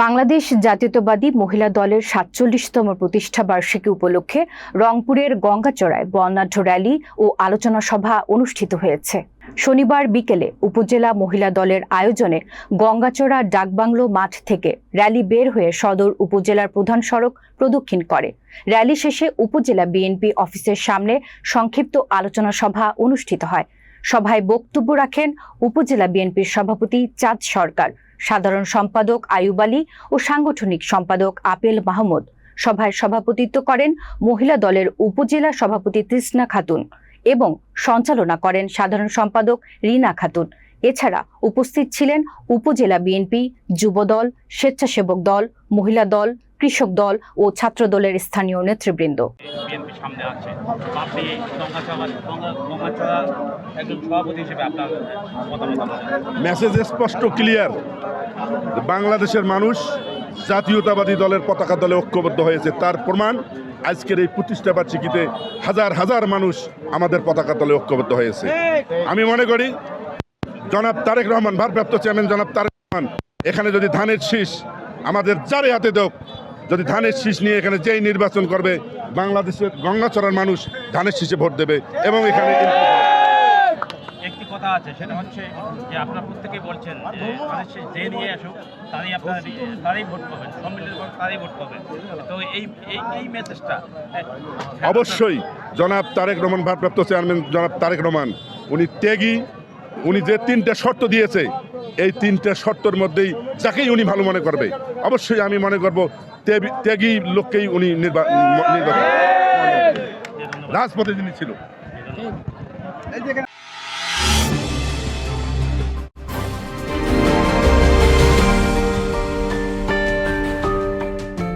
বাংলাদেশ জাতীয়তাবাদী মহিলা দলের সাতচল্লিশতম প্রতিষ্ঠা বার্ষিকী উপলক্ষে রংপুরের গঙ্গাচড়ায় বর্ণাঢ্য র্যালি ও আলোচনা সভা অনুষ্ঠিত হয়েছে। শনিবার বিকেলে উপজেলা মহিলা দলের আয়োজনে গঙ্গাচড়া ডাকবাংলো মাঠ থেকে র্যালি বের হয়ে সদর উপজেলার প্রধান সড়ক প্রদক্ষিণ করে। র্যালি শেষে উপজেলা বিএনপি অফিসের সামনে সংক্ষিপ্ত আলোচনা সভা অনুষ্ঠিত হয়। সভায় বক্তব্য রাখেন উপজেলা বিএনপির সভাপতি চাঁদ সরকার। সাধারণ সম্পাদক আয়ুব আলী ও সাংগঠনিক সম্পাদক আপেল মাহমুদ। সভায় সভাপতিত্ব করেন মহিলা দলের উপজেলা সভাপতি তৃষ্ণা খাতুন এবং সঞ্চালনা করেন সাধারণ সম্পাদক রিনা খাতুন। এছাড়া উপস্থিত ছিলেন উপজেলা বিএনপি যুবদল স্বেচ্ছাসেবক দল, মহিলা দল, কৃষক দল ও ছাত্র দলের স্থানীয় নেতৃবৃন্দ। সামনে আছে। আপনি একজন সভাপতি হিসেবে আপনার মেসেজ স্পষ্ট ক্লিয়ার বাংলাদেশের মানুষ জাতীয়তাবাদী দলের পতাকা দলে ঐক্যবদ্ধ হয়েছে। তার প্রমাণ আজকের এই প্রতিষ্ঠা বার্ষিকীতে হাজার হাজার মানুষ আমাদের পতাকা দলে ঐক্যবদ্ধ হয়েছে। আমি মনে করি, জনাব তারেক রহমান, ভারপ্রাপ্ত চেয়ারম্যান জনাব তারেক রহমান, এখানে যদি ধানের শীষ আমাদের যারে হাতে দেখ যদি ধানের শীষ নিয়ে এখানে যেই নির্বাচন করবে বাংলাদেশের গঙ্গাচড়ার মানুষ ধানের শীষে ভোট দেবে এবং এখানে একটি কথা আছে সেটা হচ্ছে যে আপনারা প্রত্যেকেই বলছেন যে যে নিয়ে আসুক তারই আপনারা তারই ভোট পাবেন সম্মিলিত তারই ভোট পাবেন। তো এই এই এই মেসেজটা অবশ্যই জনাব তারেক রহমান ভারপ্রাপ্ত চেয়ারম্যান জনাব তারেক রহমান উনি ত্যাগী উনি যে তিনটা শর্ত দিয়েছে এই তিনটা শর্তর মধ্যেই যাকেই উনি ভালো মনে করবে। অবশ্যই আমি মনে করব ত্যাগী- লোককেই উনি নির্বাচন রাজপথে যিনি ছিল।